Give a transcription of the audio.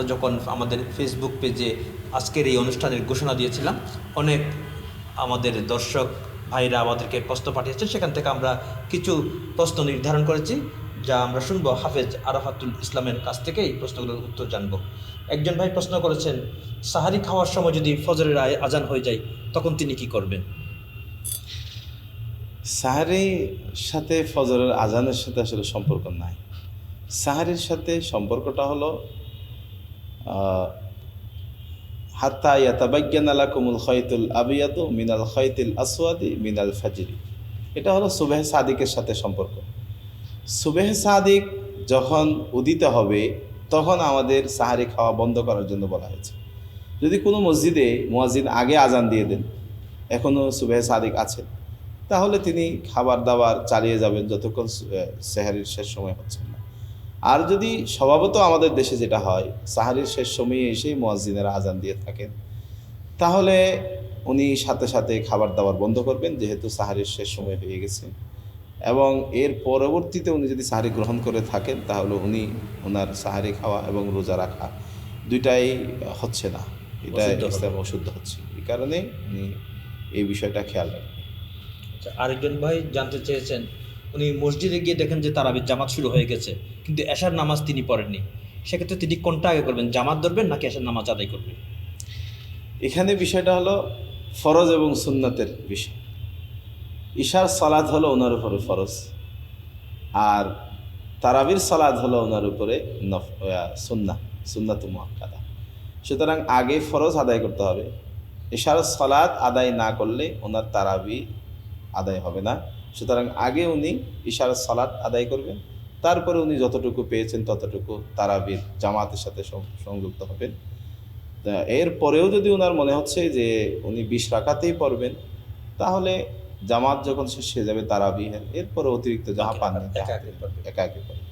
যখন আমাদের ফেসবুক পেজে আজকের এই অনুষ্ঠানের ঘোষণা দিয়েছিলাম, অনেক আমাদের দর্শক ভাইরা আমাদেরকে প্রশ্ন পাঠিয়েছেন। সেখান থেকে আমরা কিছু প্রশ্ন নির্ধারণ করেছি, যা আমরা শুনব। হাফেজ আরাফাতুল ইসলামের কাছ থেকে এই প্রশ্নগুলোর উত্তর জানব। একজন ভাই প্রশ্ন করেছেন, সাহারি খাওয়ার সময় যদি ফজরের আয়- আজান হয়ে যায়, তখন তিনি কি করবেন? সাহারির সাথে ফজরের আজানের সাথে আসলে সম্পর্ক নাই। সাহারির সাথে সম্পর্কটা হলো হাত্তা ইয়াতাবাজ্ঞান আলা কুমুল খৈতুল আবিয়াদু মিনাল খৈতুল আসওয়াদি মিনাল ফাজিরি। এটা হলো সুবেহ সাদিকের সাথে সম্পর্ক। সুবেহ সাদিক যখন উদিত হবে, তখন আমাদের সাহারি খাওয়া বন্ধ করার জন্য বলা হয়েছে। যদি কোনো মসজিদে মুয়াজ্জিন আগে আজান দিয়ে দেন এখনও সুবেহ সাদিক আছে, তাহলে তিনি খাবার দাবার চালিয়ে যাবেন যতক্ষণ সেহারির শেষ সময় হচ্ছে। আর যদি স্বভাবত আমাদের দেশে যেটা হয় সাহারির শেষ সময়ে এসেই মোয়াজ্জিনেরা আজান দিয়ে থাকেন। তাহলে উনি সাথে সাথে খাবার দাবার বন্ধ করবেন যেহেতু সাহারির শেষ সময় হয়ে গেছে। এবং এর পরবর্তীতে উনি যদি সাহারি গ্রহণ করে থাকেন তাহলে উনি ওনার সাহারি খাওয়া এবং রোজা রাখা দুইটাই হচ্ছে না। এটা অশুদ্ধ ইসলাম অশুদ্ধ হচ্ছে। এই কারণে উনি এই বিষয়টা খেয়াল রাখবেন। আচ্ছা, আরেকজন ভাই জানতে চেয়েছেন উনি মসজিদে গিয়ে দেখেন যে তারাবির জামাত শুরু হয়ে গেছে, কিন্তু এশার নামাজ তিনি পড়েননি। সেক্ষেত্রে তিনি কোনটা আগে করবেন, জামাত ধরবেন নাকি এশার নামাজ আদায় করবেন? এখানে বিষয়টা হলো ফরজ এবং সুন্নতের বিষয়। ঈশার সালাদ হলো ওনার উপরে ফরজ, আর তারাবির সালাদ হলো ওনার উপরে সুন্না সুন্নাত মুআক্কাদা। সুতরাং আগে ফরজ আদায় করতে হবে। ঈশার সালাদ আদায় না করলে ওনার তারাবি আদায় হবে না। সুতরাং আগে উনি ইশার সালাদ আদায় করবেন। তারপরে উনি যতটুকু পেয়েছেন ততটুকু তারাবির জামাতের সাথে সংযুক্ত হবেন। এর পরেও যদি ওনার মনে হচ্ছে যে উনি বিশ রাখাতেই পড়বেন তাহলে জামাত যখন শেষ হয়ে যাবে তারাবি এরপরে অতিরিক্ত যাহা পান একা একে পড়বে।